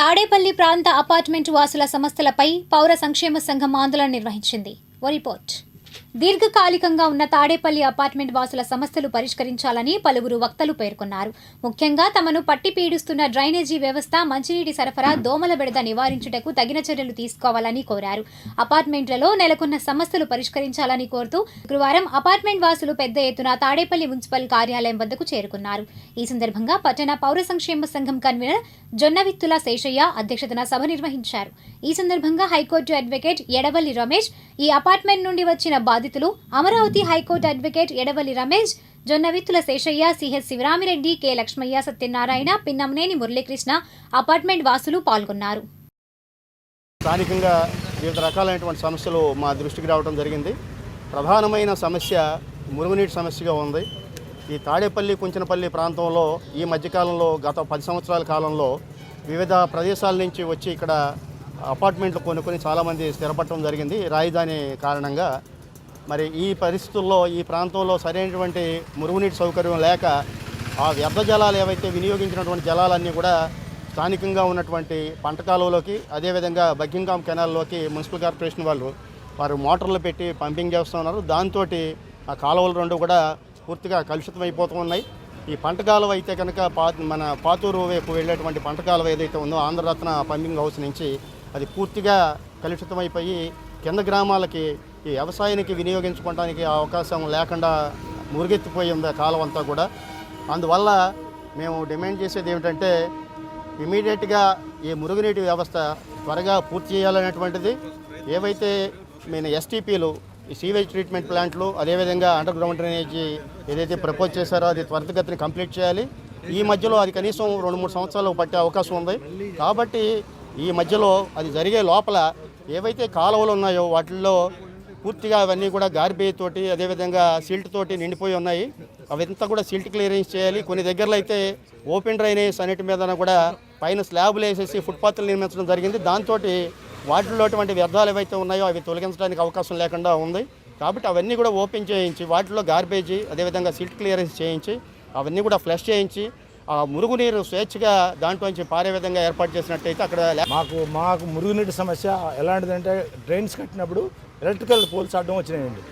తాడేపల్లి ప్రాంత అపార్ట్మెంట్ వాసుల సమస్యలపై పౌర సంక్షేమ సంఘం ఆందోళన నిర్వహించింది. ఓ రిపోర్ట్. దీర్ఘకాలికంగా ఉన్న తాడేపల్లి అపార్ట్మెంట్ వాసుల సమస్యలు పరిష్కరించాలని పలువురు వక్తలు పేర్కొన్నారు. ముఖ్యంగా తమను పట్టి పీడిస్తున్న డ్రైనేజీ వ్యవస్థ మంచినీటి సరఫరా దోమల బెడద నివారించుటకు తగిన చర్యలు తీసుకోవాలని కోరారు. అపార్ట్మెంట్లలో నెలకొన్న సమస్యలు పరిష్కరించాలని కోరుతూ గురువారం అపార్ట్మెంట్ వాసులు పెద్ద ఎత్తున తాడేపల్లి మున్సిపల్ కార్యాలయం వద్దకు చేరుకున్నారు. ఈ సందర్భంగా పట్టణ పౌర సంక్షేమ సంఘం కన్వీనర్ జొన్నవిత్తుల శేషయ్య అధ్యక్షతన సభ నిర్వహించారు. ఈ సందర్భంగా హైకోర్టు అడ్వకేట్ ఎడవల్లి రమేష్ ఈ అపార్ట్మెంట్ నుండి వచ్చిన బాధితులు Amaravati high court advocate Edavalli Ramesh Jonnavittula Seshayya CH Sivaramireddy K Lakshmayya Satyanarayana Pinnamneni Muralikrishna apartment వాసులు పాల్గొన్నారు. స్థానికంగా వివిధ రకాలైనటువంటి సమస్యలు మా దృష్టికి రావడం జరిగింది. ప్రధానమైన సమస్య మురుగునీటి సమస్యగా ఉంది. ఈ తాడేపల్లి కుంచనపల్లి ప్రాంతంలో ఈ మధ్యకాలంలో గత పది సంవత్సరాల కాలంలో వివిధ ప్రదేశాల నుంచి వచ్చి ఇక్కడ అపార్ట్మెంట్లు కొనుక్కొని చాలామంది స్థిరపడటం జరిగింది. రాజధాని కారణంగా మరి ఈ పరిస్థితుల్లో ఈ ప్రాంతంలో సరైనటువంటి మురుగునీటి సౌకర్యం లేక ఆ వ్యర్థ జలాలు ఏవైతే వినియోగించినటువంటి జలాలన్నీ కూడా స్థానికంగా ఉన్నటువంటి పంట కాలువలోకి అదేవిధంగా బగ్గింగాం కెనాల్లోకి మున్సిపల్ కార్పొరేషన్ వాళ్ళు వారు మోటార్లు పెట్టి పంపింగ్ చేస్తూ ఉన్నారు. దాంతో ఆ కాలువలు రెండు కూడా పూర్తిగా కలుషితం అయిపోతూ ఉన్నాయి. ఈ పంట కాలువ అయితే కనుక పా మన పాతూరు వైపు వెళ్ళేటువంటి పంట కాలువ ఏదైతే ఉందో ఆంధ్రరత్న పంపింగ్ హౌస్ నుంచి అది పూర్తిగా కలుషితమైపోయి కింద గ్రామాలకి ఈ వ్యవసాయానికి వినియోగించుకోవడానికి అవకాశం లేకుండా మురిగెత్తిపోయి ఉంది ఆ అంతా కూడా. అందువల్ల మేము డిమాండ్ చేసేది ఏమిటంటే ఇమీడియట్గా ఈ మురుగునీటి వ్యవస్థ త్వరగా పూర్తి చేయాలనేటువంటిది. ఏవైతే మేము ఎస్టీపీలు ఈ సీవేజ్ ట్రీట్మెంట్ ప్లాంట్లు అదేవిధంగా అండర్ గ్రౌండ్ డ్రైనేజీ ఏదైతే ప్రపోజ్ చేశారో అది త్వరితగతిని కంప్లీట్ చేయాలి. ఈ మధ్యలో అది కనీసం రెండు మూడు సంవత్సరాలు పట్టే అవకాశం ఉంది. కాబట్టి ఈ మధ్యలో అది జరిగే లోపల ఏవైతే కాలువలు ఉన్నాయో వాటిల్లో పూర్తిగా అవన్నీ కూడా గార్బేజ్ తోటి అదేవిధంగా సిల్ట్ తోటి నిండిపోయి ఉన్నాయి. అవంతా కూడా సిల్ట్ క్లియరెన్స్ చేయాలి. కొన్ని దగ్గరలో అయితే ఓపెన్ డ్రైనేజ్ అన్నిటి మీద కూడా పైన స్లాబ్లు వేసేసి ఫుట్పాత్లు నిర్మించడం జరిగింది. దాంతో వాటిలో అటువంటి వ్యర్థాలు ఏవైతే ఉన్నాయో అవి తొలగించడానికి అవకాశం లేకుండా ఉంది. కాబట్టి అవన్నీ కూడా ఓపెన్ చేయించి వాటిలో గార్బేజీ అదేవిధంగా సిల్ట్ క్లియరెన్స్ చేయించి అవన్నీ కూడా ఫ్లష్ చేయించి ఆ మురుగునీరు స్వేచ్ఛగా దాంట్లోంచి పారే విధంగా ఏర్పాటు చేసినట్టయితే అక్కడ మాకు మాకు మురుగునీటి సమస్య ఎలాంటిదంటే డ్రైన్స్ కట్టినప్పుడు ఎలక్ట్రికల్ పోల్స్ అడ్డం వచ్చినాయండి.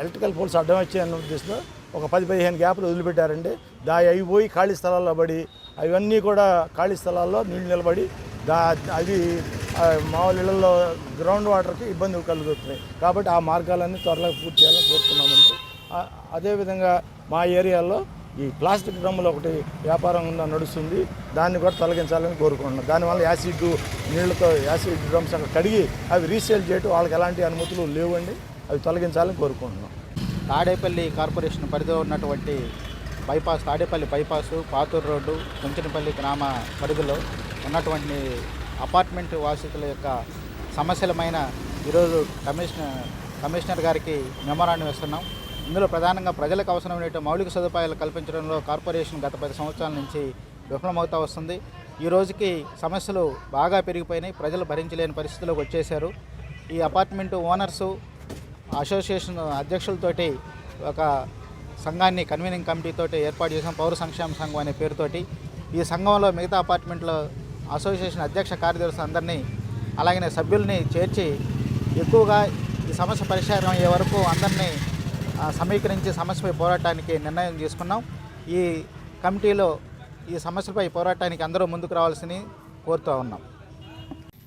ఎలక్ట్రికల్ పోల్స్ అడ్డం వచ్చాయన్న ఉద్దేశంలో ఒక పది పదిహేను గ్యాపులు వదిలిపెట్టారండి. దా అవి పోయి ఖాళీ స్థలాల్లో పడి అవన్నీ కూడా ఖాళీ స్థలాల్లో నీళ్ళు నిలబడి దా అవి మామూలు ఇళ్ళలో గ్రౌండ్ వాటర్కి ఇబ్బందులు కలుగుతున్నాయి. కాబట్టి ఆ మార్గాలన్నీ త్వరలో పూర్తి చేయాలని కోరుతున్నామండి. అదేవిధంగా మా ఏరియాలో ఈ ప్లాస్టిక్ డ్రమ్ములు ఒకటి వ్యాపారం నడుస్తుంది దాన్ని కూడా తొలగించాలని కోరుకుంటున్నాం. దానివల్ల యాసిడ్ నీళ్ళతో యాసిడ్ డ్రమ్స్ అక్కడ కడిగి అవి రీసేల్ చేయటం వాళ్ళకి ఎలాంటి అనుమతులు లేవండి అవి తొలగించాలని కోరుకుంటున్నాం. తాడేపల్లి కార్పొరేషన్ పరిధిలో ఉన్నటువంటి bypass Tadepalli bypass Pathuru road Kunchanapalli గ్రామ పరిధిలో ఉన్నటువంటి అపార్ట్మెంట్ వాసితుల యొక్క సమస్యలమైన ఈరోజు కమిషనర్ కమిషనర్ గారికి మెమోరాండం ఇస్తున్నాం. ఇందులో ప్రధానంగా ప్రజలకు అవసరమైన మౌలిక సదుపాయాలు కల్పించడంలో కార్పొరేషన్ గత పది సంవత్సరాల నుంచి విఫలమవుతూ వస్తుంది. ఈ రోజుకి సమస్యలు బాగా పెరిగిపోయినాయి. ప్రజలు భరించలేని పరిస్థితిలోకి వచ్చేశారు. ఈ అపార్ట్మెంట్ ఓనర్సు అసోసియేషన్ అధ్యక్షులతోటి ఒక సంఘాన్ని కన్వీనింగ్ కమిటీతో ఏర్పాటు చేసాం పౌర సంక్షేమ సంఘం అనే పేరుతోటి. ఈ సంఘంలో మిగతా అపార్ట్మెంట్లో అసోసియేషన్ అధ్యక్ష కార్యదర్శి అందరినీ అలాగనే సభ్యుల్ని చేర్చి ఎక్కువగా ఈ సమస్య పరిష్కారం అయ్యే వరకు అందరినీ సమీకరించి సమస్యపై పోరాటానికి నిర్ణయం తీసుకున్నాం. ఈ కమిటీలో ఈ సమస్యపై పోరాటానికి అందరూ ముందుకు రావాల్సింది కోరుతూ ఉన్నాం.